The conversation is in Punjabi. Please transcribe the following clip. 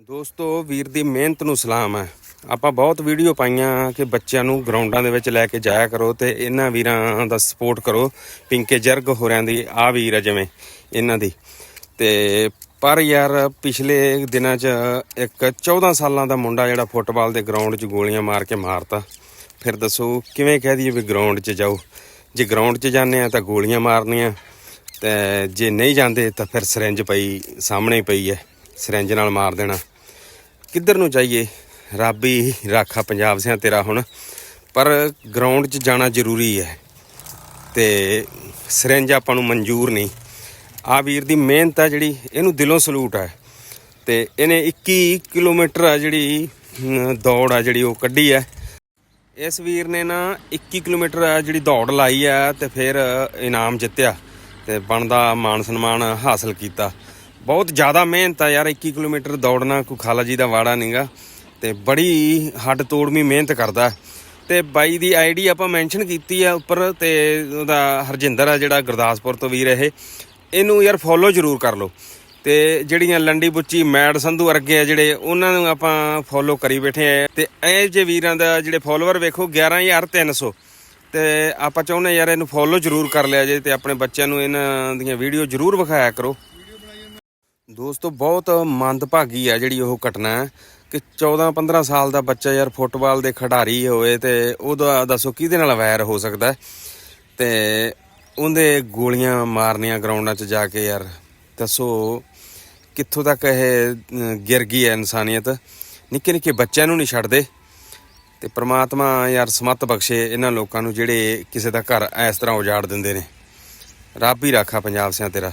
ਦੋਸਤੋ, ਵੀਰ ਦੀ ਮਿਹਨਤ ਨੂੰ ਸਲਾਮ ਹੈ। ਆਪਾਂ ਬਹੁਤ ਵੀਡੀਓ ਪਾਈਆਂ ਕਿ ਬੱਚਿਆਂ ਨੂੰ ਗਰਾਊਂਡਾਂ ਦੇ ਵਿੱਚ ਲੈ ਕੇ ਜਾਇਆ ਕਰੋ ਤੇ ਇਹਨਾਂ ਵੀਰਾਂ ਦਾ ਸਪੋਰਟ ਕਰੋ। ਪਿੰਕੇ ਜਰਗ ਹੋਰਿਆਂ ਦੀ ਆ ਵੀਰ ਹੈ ਜਿਵੇਂ ਇਹਨਾਂ ਦੀ। ਤੇ ਪਰ ਯਾਰ, ਪਿਛਲੇ ਦਿਨਾਂ 'ਚ ਇੱਕ 14 ਸਾਲਾਂ ਦਾ ਮੁੰਡਾ ਜਿਹੜਾ ਫੁੱਟਬਾਲ ਦੇ ਗਰਾਊਂਡ 'ਚ ਗੋਲੀਆਂ ਮਾਰ ਕੇ ਮਾਰਤਾ। ਫਿਰ ਦੱਸੋ, ਕਿਵੇਂ ਕਹਿ ਦਈਏ ਵੀ ਗਰਾਊਂਡ 'ਚ ਜਾਓ? ਜੇ ਗਰਾਊਂਡ 'ਚ ਜਾਂਦੇ ਆ ਤਾਂ ਗੋਲੀਆਂ ਮਾਰਨੀਆਂ, ਤੇ ਜੇ ਨਹੀਂ ਜਾਂਦੇ ਤਾਂ ਫਿਰ ਸਿਰੰਜ ਪਈ, ਸਾਹਮਣੇ ਪਈ ਹੈ। ਸਿਰੰਜ ਨਾਲ ਮਾਰ ਦੇਣਾ। ਕਿੱਧਰ ਨੂੰ ਜਾਈਏ? ਰੱਬ ਹੀ ਰਾਖਾ ਪੰਜਾਬ ਸਿਆਂ ਤੇਰਾ ਹੁਣ। ਪਰ ਗਰਾਊਂਡ 'ਚ ਜਾਣਾ ਜ਼ਰੂਰੀ ਹੈ। ਤੇ ਸਿਰੰਜ ਆਪਾਂ ਨੂੰ ਮਨਜ਼ੂਰ ਨਹੀਂ। ਆ ਵੀਰ ਦੀ ਮਿਹਨਤ ਆ ਜਿਹੜੀ, ਇਹਨੂੰ ਦਿਲੋਂ ਸਲੂਟ ਹੈ ਤੇ ਇਹਨੇ 21 ਕਿਲੋਮੀਟਰ ਆ ਜਿਹੜੀ ਦੌੜ ਆ ਜਿਹੜੀ ਉਹ ਕੱਢੀ ਹੈ ਇਸ ਵੀਰ ਨੇ ਨਾ 21 ਕਿਲੋਮੀਟਰ ਆ ਜਿਹੜੀ ਦੌੜ ਲਾਈ ਆ ਤੇ ਫਿਰ ਇਨਾਮ ਜਿੱਤਿਆ। ਤੇ ਬਣਦਾ ਮਾਨ ਸਨਮਾਨ ਹਾਸਲ ਕੀਤਾ। ਬਹੁਤ ਜ਼ਿਆਦਾ ਮਿਹਨਤ ਆ ਯਾਰ 21 ਕਿਲੋਮੀਟਰ ਦੌੜਨਾ, ਕੋਈ ਖਾਲਾ ਜੀ ਦਾ ਵਾੜਾ ਨਹੀਂਗਾ ਤੇ ਬੜੀ ਹੱਡ ਤੋੜਵੀਂ ਮਿਹਨਤ ਕਰਦਾ। ਤੇ ਬਾਈ ਦੀ ਆਈਡੀ ਆਪਾਂ ਮੈਂਸ਼ਨ ਕੀਤੀ ਆ ਉੱਪਰ, ਤੇ ਉਹਦਾ ਹਰਜਿੰਦਰ ਆ ਜਿਹੜਾ ਗੁਰਦਾਸਪੁਰ ਤੋਂ ਵੀਰ ਇਹ। ਇਹਨੂੰ ਯਾਰ ਫੋਲੋ ਜ਼ਰੂਰ ਕਰ ਲਓ। ਤੇ ਜਿਹੜੀਆਂ ਲੰਡੀ ਬੁੱਚੀ, ਮੈਡ ਸੰਧੂ ਵਰਗੇ ਆ ਜਿਹੜੇ, ਉਹਨਾਂ ਨੂੰ ਆਪਾਂ ਫੋਲੋ ਕਰੀ ਬੈਠੇ ਆ। ਤੇ ਇਹ ਜੇ ਵੀਰਾਂ ਦਾ ਜਿਹੜੇ ਫੋਲੋਅਰ ਵੇਖੋ 11300 ਤੇ ਆਪਾਂ ਚਾਹੁੰਦੇ ਯਾਰ ਇਹਨੂੰ ਫੋਲੋ ਜ਼ਰੂਰ ਕਰ ਲਿਆ ਜੇ, ਤੇ ਆਪਣੇ ਬੱਚਿਆਂ ਨੂੰ ਇਹਨਾਂ ਦੀਆਂ ਵੀਡੀਓ ਜ਼ਰੂਰ ਵਿਖਾਇਆ ਕਰੋ। ਦੋਸਤੋ, ਬਹੁਤ ਮੰਦਭਾਗੀ ਆ ਜਿਹੜੀ ਉਹ ਘਟਨਾ ਹੈ ਕਿ 14 15 ਸਾਲ ਦਾ ਬੱਚਾ ਯਾਰ ਫੁੱਟਬਾਲ ਦੇ ਖਿਡਾਰੀ ਹੋਏ ਤੇ ਉਹਦਾ ਦੱਸੋ ਕਿਹਦੇ ਨਾਲ ਵੈਰ ਹੋ ਸਕਦਾ ਹੈ? ਤੇ ਉਹਦੇ ਗੋਲੀਆਂ ਮਾਰਨੀਆਂ ਗਰਾਊਂਡਾਂ 'ਚ ਜਾ ਕੇ ਯਾਰ, ਦੱਸੋ ਕਿੱਥੋਂ ਤੱਕ ਇਹ ਗਿਰ ਗਈ ਹੈ ਇਨਸਾਨੀਅਤ? ਨਿੱਕੇ ਨਿੱਕੇ ਬੱਚਿਆਂ ਨੂੰ ਨਹੀਂ ਛੱਡਦੇ। ਤੇ ਪ੍ਰਮਾਤਮਾ ਯਾਰ ਸਮਤ ਬਖਸ਼ੇ ਇਹਨਾਂ ਲੋਕਾਂ ਨੂੰ ਜਿਹੜੇ ਕਿਸੇ ਦਾ ਘਰ ਇਸ ਤਰ੍ਹਾਂ ਉਜਾੜ ਦਿੰਦੇ ਨੇ। ਰੱਬ ਹੀ ਰਾਖਾ ਪੰਜਾਬ ਸਿਆਂ ਤੇਰਾ।